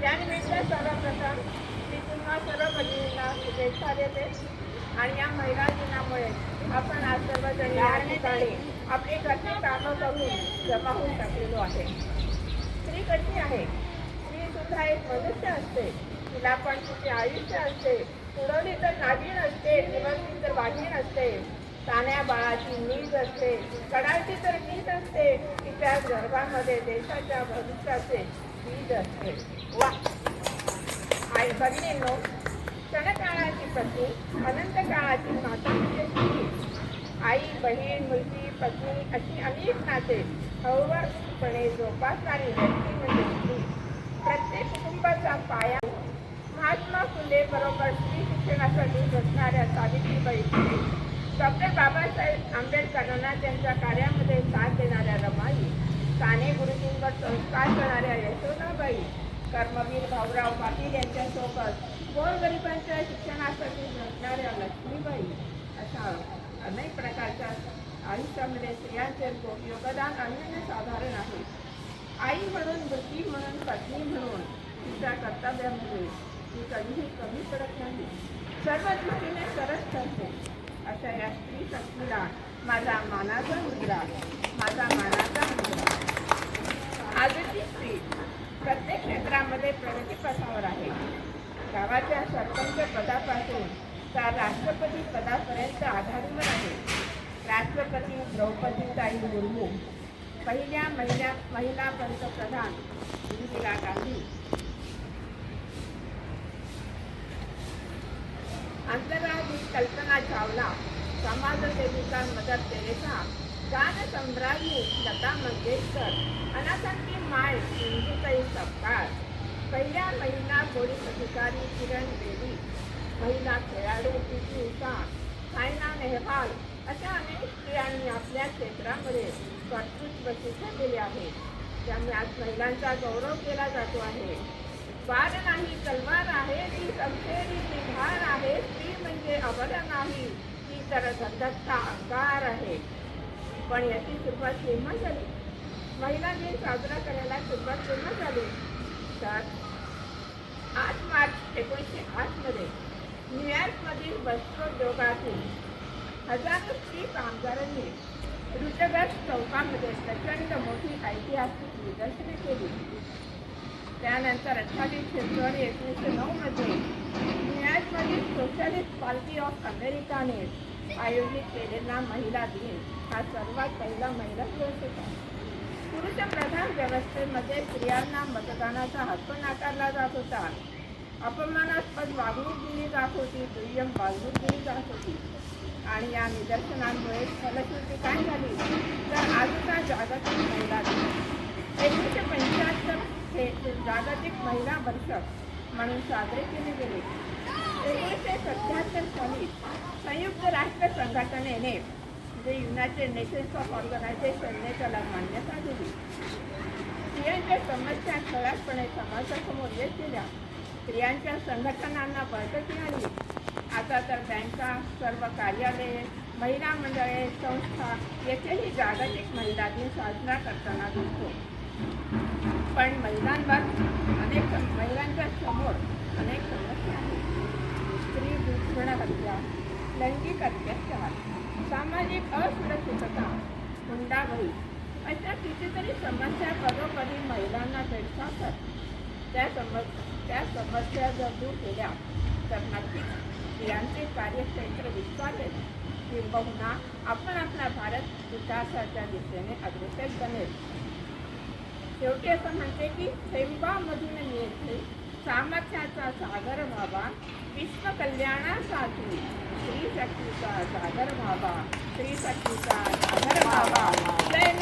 त्यानिमित्त सर्वप्रथम मी पुन्हा सर्व भगिनींना शुभेच्छा देते. आणि या महिला दिनामुळे आपण आज सर्वजण या ठिकाणी आपली घरची कामं करून जमा होऊन टाकलेलो आहे. स्त्री कशी आहे? स्त्री सुद्धा एक मनुष्य असते. तिला पण तिचे आयुष्य असते. पुरवली तर नागिन असते निवडली तर वाघीण असते. ताण्या बाळाची नीज असते. कडाची तर नीज असते तिच्या गर्भामध्ये देशाच्या भविष्याचे बीज असते. वा. आई भगिनींनो क्षणकाळाची पत्नी अनंत काळाची माता म्हणजे आई बहीण मुलगी पत्नी अशी अनेक नाते हळूवारपणे जोपासणारी व्यक्ती म्हणजे स्त्री. प्रत्येक कुटुंबाचा पाया महात्मा फुले बरोबर स्त्री शिक्षणासाठी बसणाऱ्या सावित्रीबाई फुले. डॉक्टर बाबासाहेब आंबेडकरांना त्यांच्या कार्यामध्ये साथ देणाऱ्या रमाई साने गुरुजींवर संस्कार करणाऱ्या यशोदाबाई कर्मवीर भाऊराव पाटील यांच्यासोबत गोरगरिबांच्या शिक्षणासाठी झटणाऱ्या लक्ष्मीबाई अशा अनेक प्रकारच्या आयुष्यामध्ये स्त्रियांचे योगदान अनन्यसाधारण आहे. आई म्हणून वृत्ती म्हणून पत्नी म्हणून तिच्या कर्तव्यामध्ये ती कधीही कमी पडत नाही. सर्व मतीने सरस ठरते. अशा या स्त्री शक्तीला माझा मानाचा मुद्रा माझा मानाचा मुद्रा आजची स्त्री प्रत्येक क्षेत्रामध्ये प्रगतीपथावर आहे. गावाच्या सरपंच पदापासून तर राष्ट्रपती पदापर्यंत आघाडीवर आहे. राष्ट्रपती द्रौपदीताई मुर्मू पहिल्या महिला महिला पंतप्रधान इंदिरा गांधी आंतरराष्ट्रीय कल्पना चावला. समाजसेविका मदर तेरेसा गान सम्राज्ञी लता मंगेशकर. अनाथांची माय सिंधुताई सपकाळ. पहिल्या महिला पोलीस अधिकारी किरण बेदी. महिला खेळाडू पी टी उषा सायना नेहवाल. अशा अनेक स्त्रियांनी आपल्या क्षेत्रामध्ये कर्तृत्व सिद्ध केले आहे. त्यामुळे आज महिलांचा गौरव केला जातो आहे. बार नाही तलवार आहे ती समशेरी ती धार आहे स्त्री बरं नाही ती तर धगधगता आकार आहे. पण याची सुरुवात केव्हा झाली. महिला दिन साजरा करायला सुरुवात केव्हा झाली तर आठ मार्च एकोणीसशे आठमध्ये न्यूयॉर्कमधील वस्त्रोद्योगातील हजारो स्त्री कामगारांनी ऋतगत चौकामध्ये प्रचंड मोठी ऐतिहासिक निदर्शने केली. त्यानंतर अठ्ठावीस फेब्रुवारी एकोणीसशे नऊमध्ये न्यूयॉर्कमधील सोशलिस्ट पार्टी ऑफ अमेरिकाने आयोजित केलेला महिला दिन हा सर्वात पहिला महिला दिवस होता. पुरुष प्रधान व्यवस्थेमध्ये स्त्रियांना मतदानाचा हक्क नाकारला जात होता. अपमानास्पद वागणूक दिली जात होती दुय्यम वागणूक दिली जात होती. आणि या निदर्शनांमुळे फलश्रुती काय झाली? तर आजचा जागतिक महिला दिन एकोणीसशे पंच्याहत्तर हे जागतिक महिला वर्ष म्हणून साजरे केले गेले. एकोणीसशे सत्याहत्तर साली संयुक्त राष्ट्र संघटनेने जे युनायटेड नेशन्स ऑफ ऑर्गनायझेशनने त्याला मान्यता दिली. स्त्रियांच्या समस्या ठळकपणे समाजासमोर येत गेल्या स्त्रियांच्या संघटनांना बळकटी आली. आता तर बँका सर्व कार्यालये महिला मंडळे संस्था येथेही जागतिक महिला दिन साजरा करताना दिसतो. पण महिलांवर अनेक महिलांच्या समोर अनेक समस्या आहेत. स्त्री भूषण हत्या लैंगिक अत्याचार सामाजिक असुरक्षितता हुंडाबळी अशा कितीतरी समस्या कधोकधी महिलांना भेडसावतात त्या समस त्या समस्या जर दूर केल्या तर नक्कीच स्त्रियांचे कार्यक्षेत्र विस्तारेल. किंबहुना आपण आपला भारत विकासाच्या दिशेने अग्रेसर बनेल. शेवटी असं म्हणते की थैंबामधून येथे सामर्थ्याचा सागर व्हावा. विश्व कल्याणासाठी स्त्री सागर व्हावा. स्त्री सागर व्हावा. जय